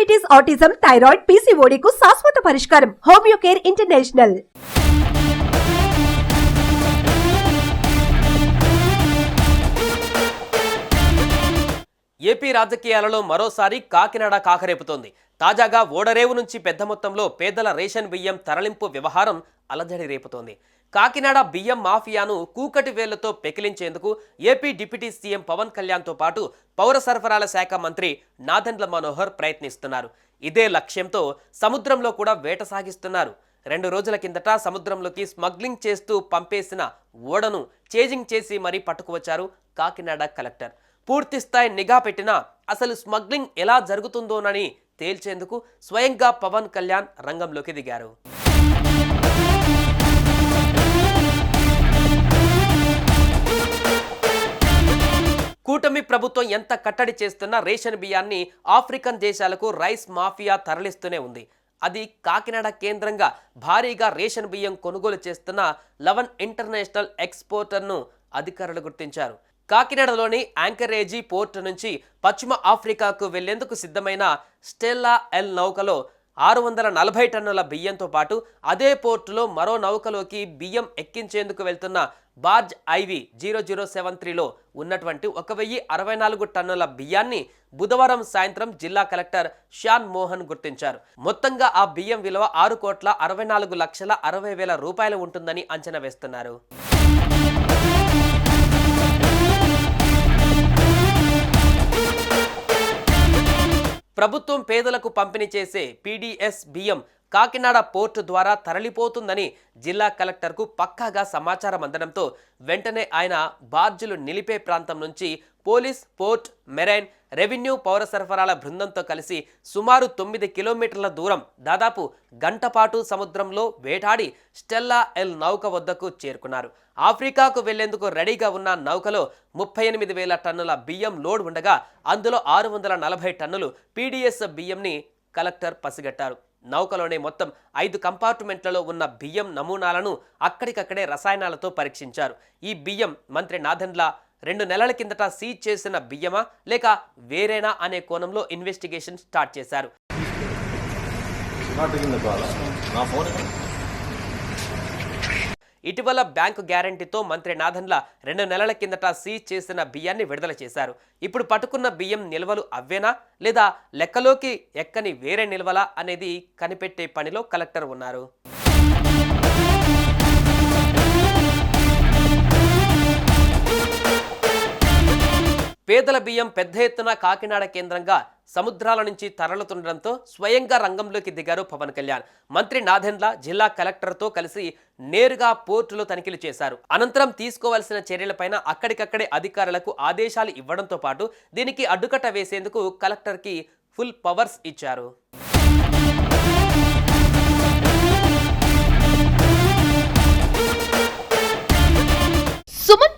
Diabetes autism thyroid PCOD కు శాశ్వత పరిష్కారం. హోమియోకేర్ ఇంటర్నేషనల్ ఏపీ రాజకీయాలలో మరోసారి కాకినాడ కాకరేపుతోంది. తాజాగా ఓడరేవు నుంచి పెద్ద మొత్తంలో పేదల రేషన్ బియ్యం తరలింపు వ్యవహారం అలజడి రేపుతోంది. కాకినాడ బియ్యం మాఫియాను కూకటి వేళ్ళతో పెకిలించేందుకు ఏపీ డిప్యూటీ సీఎం పవన్ కళ్యాణ్తో పాటు పౌర సరఫరాల శాఖ మంత్రి నాదెండ్ల మనోహర్ ప్రయత్నిస్తున్నారు. ఇదే లక్ష్యంతో సముద్రంలో కూడా వేట సాగిస్తున్నారు. రెండు రోజుల కిందట సముద్రంలోకి స్మగ్లింగ్ చేస్తూ పంపేసిన ఓడను చేజింగ్ చేసి మరీ పట్టుకువచ్చారు కాకినాడ కలెక్టర్. పూర్తిస్థాయి నిఘా పెట్టినా అసలు స్మగ్లింగ్ ఎలా జరుగుతుందోనని తేల్చేందుకు స్వయంగా పవన్ కళ్యాణ్ రంగంలోకి దిగారు. ప్రభుత్వం ఎంత కట్టడి చేస్తున్నా రేషన్ బియ్యాన్ని ఆఫ్రికన్ దేశాలకు రైస్ మాఫియా తరలిస్తూనే ఉంది. అది కాకినాడ కేంద్రంగా భారీగా రేషన్ బియ్యం కొనుగోలు చేస్తున్న లవన్ ఇంటర్నేషనల్ ఎక్స్పోర్టర్ను అధికారులు గుర్తించారు. కాకినాడలోని యాంకరేజీ పోర్ట్ నుంచి పశ్చిమ ఆఫ్రికాకు వెళ్ళేందుకు సిద్ధమైన స్టెల్లా ఎల్ నౌకలో ఆరు వందల నలభై టన్నుల బియ్యంతో పాటు అదే పోర్టులో మరో నౌకలోకి బియ్యం ఎక్కించేందుకు వెళ్తున్న barge IV zero zero seven త్రీలో ఉన్నటువంటి ఒక వెయ్యి అరవై నాలుగు టన్నుల బియ్యాన్ని బుధవారం సాయంత్రం జిల్లా కలెక్టర్ షాన్ మోహన్ గుర్తించారు. మొత్తంగా ఆ బియ్యం విలువ ఆరు కోట్ల అరవై నాలుగు లక్షల అరవై వేల రూపాయలు ఉంటుందని అంచనా వేస్తున్నారు. ప్రభుత్వం పేదలకు పంపిణీ చేసే పీడీఎస్ బియ్యం కాకినాడ పోర్టు ద్వారా తరలిపోతుందని జిల్లా కలెక్టర్కు పక్కాగా సమాచారం అందడంతో వెంటనే ఆయన బార్జులు నిలిపే ప్రాంతం నుంచి పోలీస్ పోర్ట్ మెరైన్ రెవెన్యూ పౌర సరఫరాల బృందంతో కలిసి సుమారు తొమ్మిది కిలోమీటర్ల దూరం దాదాపు గంటపాటు సముద్రంలో వేటాడి స్టెల్లా ఎల్ నౌక వద్దకు చేరుకున్నారు. ఆఫ్రికాకు వెళ్ళేందుకు రెడీగా ఉన్న నౌకలో ముప్పై ఎనిమిది వేల టన్నుల బియ్యం లోడ్ ఉండగా అందులో ఆరు వందల నలభై టన్నులు పీడీఎస్ బియ్యంని కలెక్టర్ పసిగట్టారు. నౌకలోనే మొత్తం ఐదు కంపార్ట్మెంట్లలో ఉన్న బియ్యం నమూనాలను అక్కడికక్కడే రసాయనాలతో పరీక్షించారు. ఈ బియ్యం మంత్రి నాథన్లా రెండు నెలల కిందట సీజ్ చేసిన బియ్యమా లేక వేరేనా అనే కోణంలో ఇన్వెస్టిగేషన్ స్టార్ట్ చేశారు. ఇటీవల బ్యాంకు గ్యారంటీతో మంత్రి నాథన్ల రెండు నెలల కిందట సీజ్ చేసిన బియ్యాన్ని విడుదల చేశారు. ఇప్పుడు పట్టుకున్న బియ్యం నిల్వలు అవ్వేనా లేదా లెక్కలోకి ఎక్కని వేరే నిల్వలా అనేది కనిపెట్టే పనిలో కలెక్టర్ ఉన్నారు. పేదల బియ్యం పెద్ద ఎత్తున కాకినాడ కేంద్రంగా సముద్రాల నుంచి తరలుతుండడంతో స్వయంగా రంగంలోకి దిగారు పవన్ కళ్యాణ్. మంత్రి నాథెండ్ల జిల్లా కలెక్టర్తో కలిసి నేరుగా పోర్టులో తనిఖీలు చేశారు. అనంతరం తీసుకోవాల్సిన చర్యలపైన అక్కడికక్కడే అధికారులకు ఆదేశాలు ఇవ్వడంతో పాటు దీనికి అడ్డుకట్ట వేసేందుకు కలెక్టర్కి ఫుల్ పవర్స్ ఇచ్చారు.